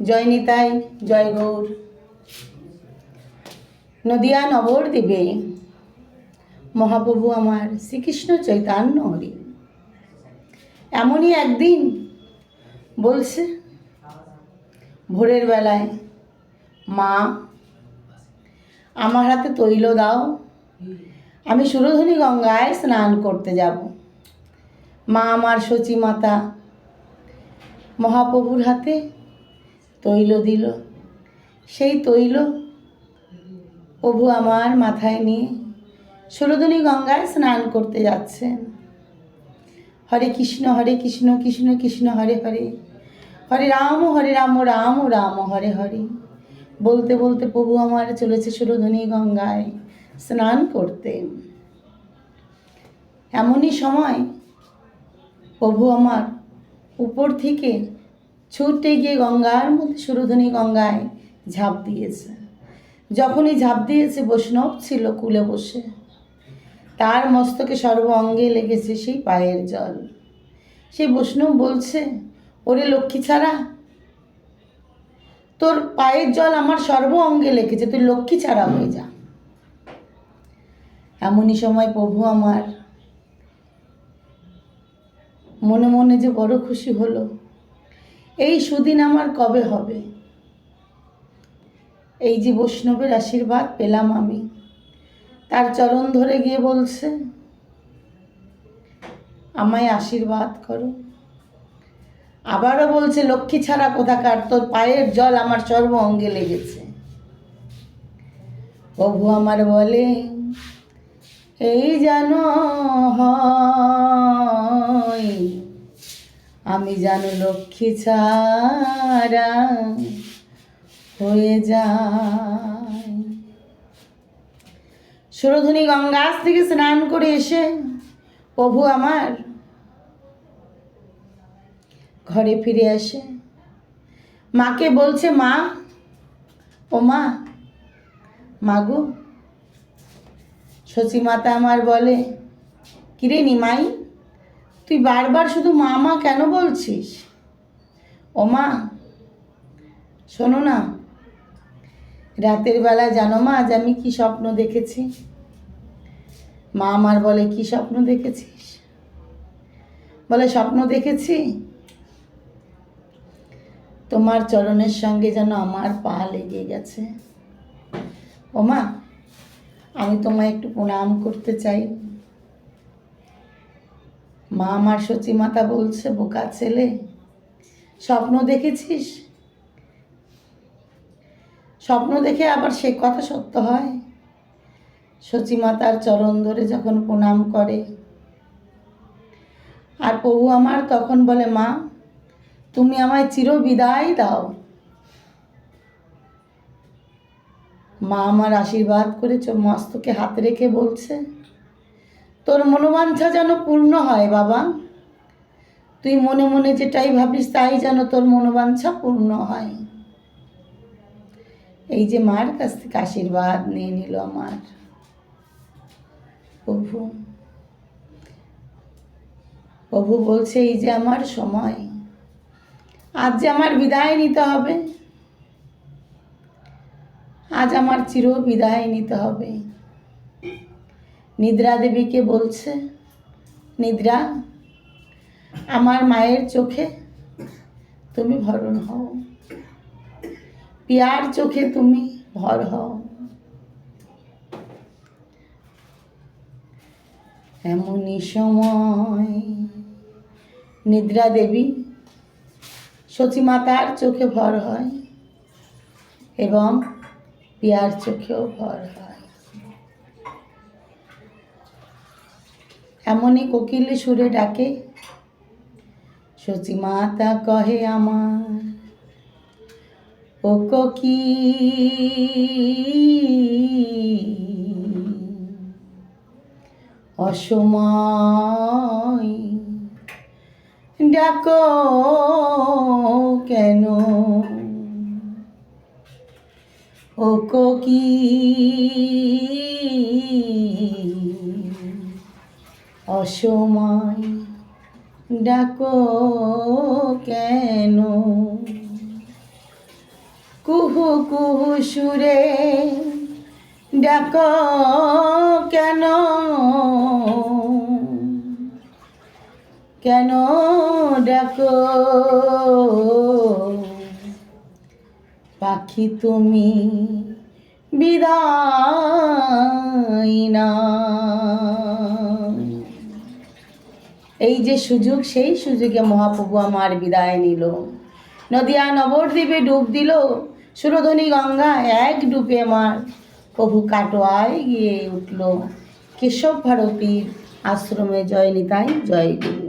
জয় নিতাই, জয় গৌর। নদিয়া নবদ্বীপে মহাপ্রভু আমার শ্রীকৃষ্ণ চৈতন্য হরি। এমনই একদিন বলছে, ভোরের বেলায়, মা, আমার হাতে তৈল দাও, আমি সুরধনী গঙ্গায় স্নান করতে যাব। মা আমার সচী মাতা মহাপ্রভুর হাতে তৈল দিল। সেই তৈল প্রভু আমার মাথায় নিয়ে সুরধনী গঙ্গায় স্নান করতে যাচ্ছেন হরে কৃষ্ণ হরে কৃষ্ণ কৃষ্ণ কৃষ্ণ, হরে হরে। হরে রাম হরে রাম রাম রাম, হরে হরে। বলতে বলতে প্রভু আমার চলেছে সুরধনী গঙ্গায় স্নান করতে। এমনই সময় প্রভু আমার উপর থেকে ছুটে গিয়ে গঙ্গার মধ্যে সুরধনী গঙ্গায় ঝাঁপ দিয়েছে। যখনই ঝাঁপ দিয়েছে, বৈষ্ণব ছিল কুলে বসে। তার মস্তকে সর্ব অঙ্গে লেগেছে সেই পায়ের জল। সেই বৈষ্ণব বলছে, ওরে লক্ষ্মী ছাড়া, তোর পায়ের জল আমার সর্ব অঙ্গে লেগেছে, তুই লক্ষ্মী ছাড়া হয়ে যা। এমনই সময় প্রভু আমার মনে মনে যে বড় খুশি হলো। এই সুদিন আমার কবে হবে? এই যে বৈষ্ণবের আশীর্বাদ পেলাম আমি। তার চরণ ধরে গিয়ে বলছে, আমায় আশীর্বাদ করো। আবারও বলছে, লক্ষ্মী ছাড়া কোথাকার? তোর পায়ের জল আমার সর্ব অঙ্গে লেগেছে। প্রভু আমার বলে, এই যেন হয় আমি যেন লক্ষ্মী ছাড়া হয়ে যায়। সুরধনী গঙ্গাস থেকে স্নান করে এসে প্রভু আমার ঘরে ফিরে আসে। মাকে বলছে, মা, ও মা, মাগু। শচী মাতা আমার বলে, কিরে নিমাই তুই বারবার শুধু মা মা কেন বলছিস? ও মা, শোনো না। রাতের বেলা জানো মা, আজ আমি কি স্বপ্ন দেখেছি? মা আমার বলে, কি স্বপ্ন দেখেছিস? বলে, স্বপ্ন দেখেছি তোমার চরণের সঙ্গে যেন আমার পা লেগে গেছে। ও মা, আমি তোমায় একটু প্রণাম করতে চাই। মা আমার সচী মাতা বলছে, বোকা ছেলে, স্বপ্ন দেখেছিস? স্বপ্ন দেখে আবার সে কথা সত্য হয়। সচী মাতার চরণ ধরে যখন প্রণাম করে, আর প্রভু আমার তখন বলে, মা, তুমি আমায় চির বিদায় দাও। মা আমার আশীর্বাদ করে মস্তকে হাত রেখে বলছে তোর মনোবাঞ্ছা যেন পূর্ণ হয়, বাবা। তুই মনে মনে যেটাই ভাবিস তাই যেন তোর মনোবাঞ্ছা পূর্ণ হয়। এই যে মার কাছ থেকে আশীর্বাদ নিয়ে নিল আমার। প্রভু প্রভু বলছে, এই যে আমার সময়, আজ যে আমার বিদায় নিতে হবে, আজ আমার চির বিদায় নিতে হবে। নিদ্রা দেবীকে বলছে? নিদ্রা, আমার মায়ের চোখে তুমি ভরণ হও। পিয়ার চোখে তুমি ভর হও। এমনই সময় নিদ্রা দেবী সতীমাতার চোখে ভর হয় এবং পিয়ার চোখেও ভর হয়। এমনই কোকিল সুরে ডাকে সচিমাতা কহে আমার ও কোকি অসময় ডাকো কেন? ও কোকি অসময় ডাকো কেন? কুহু কুহু সুরে ডাক কেন? কেন ডাক? পাখি তুমি বিদায় এই যে সুযোগ, সেই সুযোগে মহাপ্রভু আমার বিদায় নিল। নদিয়া নবদ্বীপে ডুব দিল। সুরধনী গঙ্গা এক ডুবে আমার প্রভু কাটোয়ায় গিয়ে উঠল। কেশব ভারতীর আশ্রমে জয় নিতাই জয় গুরু।